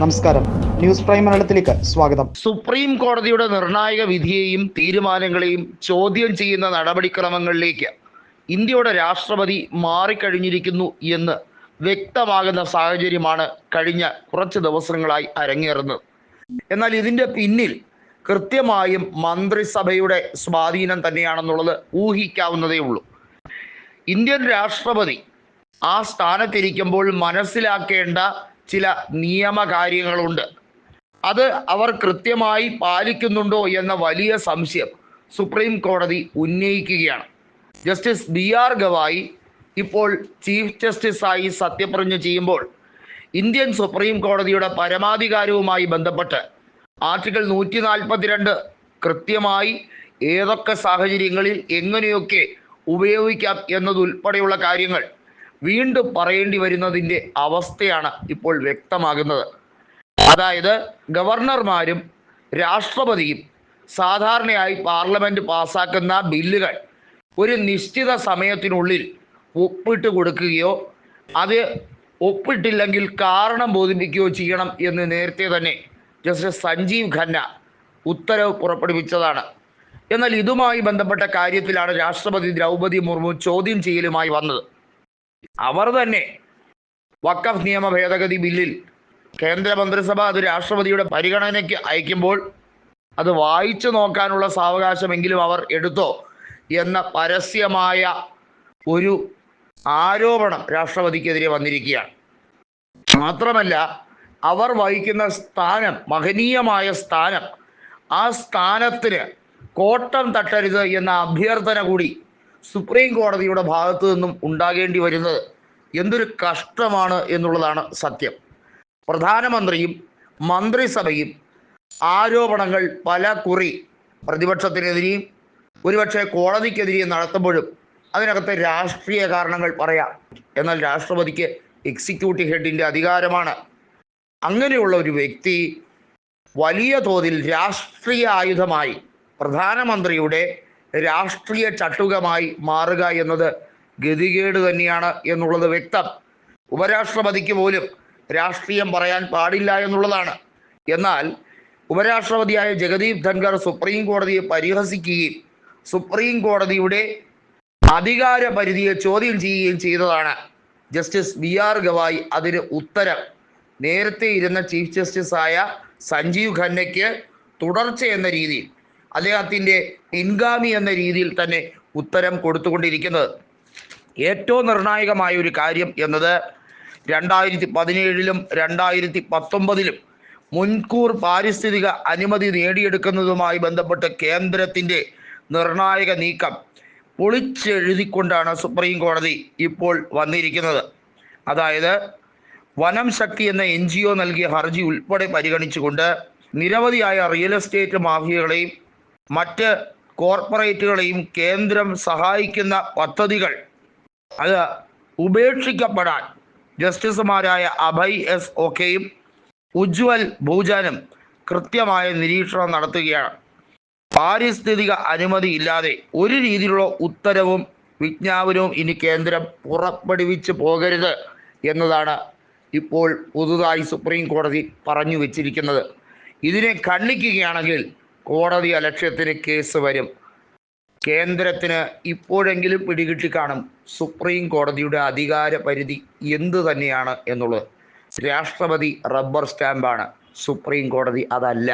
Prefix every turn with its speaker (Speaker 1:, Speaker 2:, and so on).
Speaker 1: നമസ്കാരം. News prime മലയാളത്തിലേക്ക് സ്വാഗതം.
Speaker 2: സുപ്രീം കോടതിയുടെ നിർണായക വിധിയെയും തീരുമാനങ്ങളെയും ചോദ്യം ചെയ്യുന്ന നടപടിക്രമങ്ങളിലേക്ക് ഇന്ത്യയുടെ രാഷ്ട്രപതി മാറിക്കഴിഞ്ഞിരിക്കുന്നു എന്ന് വ്യക്തമാകുന്ന സാഹചര്യമാണ് കഴിഞ്ഞ കുറച്ച് ദിവസങ്ങളായി അരങ്ങേറുന്നത്. എന്നാൽ ഇതിന്റെ പിന്നിൽ കൃത്യമായും മന്ത്രിസഭയുടെ സ്വാധീനം തന്നെയാണെന്നുള്ളത് ഊഹിക്കാവുന്നതേ ഉള്ളൂ. ഇന്ത്യൻ രാഷ്ട്രപതി ആ സ്ഥാനത്തിരിക്കുമ്പോൾ മനസ്സിലാക്കേണ്ട ചില നിയമകാര്യങ്ങളുണ്ട്. അത് അവർ കൃത്യമായി പാലിക്കുന്നുണ്ടോ എന്ന വലിയ സംശയം സുപ്രീം കോടതി ഉന്നയിക്കുകയാണ്. ജസ്റ്റിസ് ബി ആർ ഗവായി ഇപ്പോൾ ചീഫ് ജസ്റ്റിസായി സത്യപ്രതിജ്ഞ ചെയ്യുമ്പോൾ ഇന്ത്യൻ സുപ്രീം കോടതിയുടെ പരമാധികാരവുമായി ബന്ധപ്പെട്ട് ആർട്ടിക്കിൾ നൂറ്റി നാൽപ്പത്തിരണ്ട് കൃത്യമായി ഏതൊക്കെ സാഹചര്യങ്ങളിൽ എങ്ങനെയൊക്കെ ഉപയോഗിക്കാം എന്നതുൾപ്പെടെയുള്ള കാര്യങ്ങൾ വീണ്ടും പറയേണ്ടി വരുന്നതിന്റെ അവസ്ഥയാണ് ഇപ്പോൾ വ്യക്തമാകുന്നത്. അതായത് ഗവർണർമാരും രാഷ്ട്രപതിയും സാധാരണയായി പാർലമെന്റ് പാസാക്കുന്ന ബില്ലുകൾ ഒരു നിശ്ചിത സമയത്തിനുള്ളിൽ ഒപ്പിട്ട് കൊടുക്കുകയോ അത് ഒപ്പിട്ടില്ലെങ്കിൽ കാരണം ബോധിപ്പിക്കുകയോ ചെയ്യണം എന്ന് നേരത്തെ തന്നെ ജസ്റ്റിസ് സഞ്ജീവ് ഖന്ന ഉത്തരവ് പുറപ്പെടുവിച്ചതാണ്. എന്നാൽ ഇതുമായി ബന്ധപ്പെട്ട കാര്യത്തിലാണ് രാഷ്ട്രപതി ദ്രൗപദി മുർമു ചോദ്യം ചെയ്യലുമായി വന്നത്. അവർ തന്നെ വക്കഫ് നിയമ ഭേദഗതി ബില്ലിൽ കേന്ദ്ര മന്ത്രിസഭ അത് രാഷ്ട്രപതിയുടെ പരിഗണനയ്ക്ക് അയക്കുമ്പോൾ അത് വായിച്ചു നോക്കാനുള്ള സാവകാശമെങ്കിലും അവർ എടുത്തോ എന്ന പരസ്യമായ ഒരു ആരോപണം രാഷ്ട്രപതിക്കെതിരെ വന്നിരിക്കുകയാണ്. മാത്രമല്ല അവർ വഹിക്കുന്ന സ്ഥാനം മഹനീയമായ സ്ഥാനം ആ സ്ഥാനത്തിന് കോട്ടം തട്ടരുത് എന്ന അഭ്യർത്ഥന കൂടി സുപ്രീം കോടതിയുടെ ഭാഗത്തു നിന്നും ഉണ്ടാകേണ്ടി വരുന്നത് എന്തൊരു കഷ്ടമാണ് എന്നുള്ളതാണ് സത്യം. പ്രധാനമന്ത്രിയും മന്ത്രിസഭയും ആരോപണങ്ങൾ പല കുറി പ്രതിപക്ഷത്തിനെതിരെയും ഒരുപക്ഷെ കോടതിക്കെതിരെയും നടത്തുമ്പോഴും അതിനകത്തെ രാഷ്ട്രീയ കാരണങ്ങൾ പറയാം. എന്നാൽ രാഷ്ട്രപതിക്ക് എക്സിക്യൂട്ടീവ് ഹെഡിന്റെ അധികാരമാണ്. അങ്ങനെയുള്ള ഒരു വ്യക്തി വലിയ തോതിൽ രാഷ്ട്രീയ ആയുധമായി പ്രധാനമന്ത്രിയുടെ രാഷ്ട്രീയ ചട്ടുകമായി മാറുക എന്നത് ഗതികേട് തന്നെയാണ് എന്നുള്ളത് വ്യക്തം. ഉപരാഷ്ട്രപതിക്ക് പോലും രാഷ്ട്രീയം പറയാൻ പാടില്ല എന്നുള്ളതാണ്. എന്നാൽ ഉപരാഷ്ട്രപതിയായ ജഗദീപ് ധൻഖർ സുപ്രീം കോടതിയെ പരിഹസിക്കുകയും സുപ്രീം കോടതിയുടെ അധികാര പരിധിയെ ചോദ്യം ചെയ്യുകയും ചെയ്തതാണ്. ജസ്റ്റിസ് ബി ആർ ഗവായി അതിന് ഉത്തരം. നേരത്തെ ഇരുന്ന ചീഫ് ജസ്റ്റിസായ സഞ്ജീവ് ഖന്നയ്ക്ക് തുടർച്ച എന്ന രീതിയിൽ അദ്ദേഹത്തിന്റെ പിൻഗാമി എന്ന രീതിയിൽ തന്നെ ഉത്തരം കൊടുത്തുകൊണ്ടിരിക്കുന്നത്. ഏറ്റവും നിർണായകമായ ഒരു കാര്യം എന്നത് രണ്ടായിരത്തി പതിനേഴിലും രണ്ടായിരത്തി പത്തൊമ്പതിലും മുൻകൂർ പാരിസ്ഥിതിക അനുമതി നേടിയെടുക്കുന്നതുമായി ബന്ധപ്പെട്ട് കേന്ദ്രത്തിന്റെ നിർണായക നീക്കം പൊളിച്ചെഴുതിക്കൊണ്ടാണ് സുപ്രീം കോടതി ഇപ്പോൾ വന്നിരിക്കുന്നത്. അതായത് വനം ശക്തി എന്ന എൻ നൽകിയ ഹർജി ഉൾപ്പെടെ പരിഗണിച്ചുകൊണ്ട് നിരവധിയായ റിയൽ എസ്റ്റേറ്റ് മാഫിയകളെയും മറ്റ് കോർപ്പറേറ്റുകളെയും കേന്ദ്രം സഹായിക്കുന്ന പദ്ധതികൾ അത് ഉപേക്ഷിക്കപ്പെടാൻ ജസ്റ്റിസുമാരായ അഭയ് എസ് ഒക്കെയും ഉജ്വൽ ഭൂജാനും കൃത്യമായ നിരീക്ഷണം നടത്തുകയാണ്. പാരിസ്ഥിതിക അനുമതി ഇല്ലാതെ ഒരു രീതിയിലുള്ള ഉത്തരവും വിജ്ഞാപനവും ഇനി കേന്ദ്രം പുറപ്പെടുവിച്ച് പോകരുത് എന്നതാണ് ഇപ്പോൾ പുതുതായി സുപ്രീം കോടതി പറഞ്ഞു വച്ചിരിക്കുന്നത്. ഇതിനെ ഖണ്ഡിക്കുകയാണെങ്കിൽ കോടതി അലക്ഷ്യത്തിന് കേസ് വരും. കേന്ദ്രത്തിന് ഇപ്പോഴെങ്കിലും പിടികിട്ടി കാണും സുപ്രീം കോടതിയുടെ അധികാര പരിധി എന്തു തന്നെയാണ് എന്നുള്ളത്. രാഷ്ട്രപതി റബ്ബർ സ്റ്റാമ്പാണ്. സുപ്രീം കോടതി അതല്ല.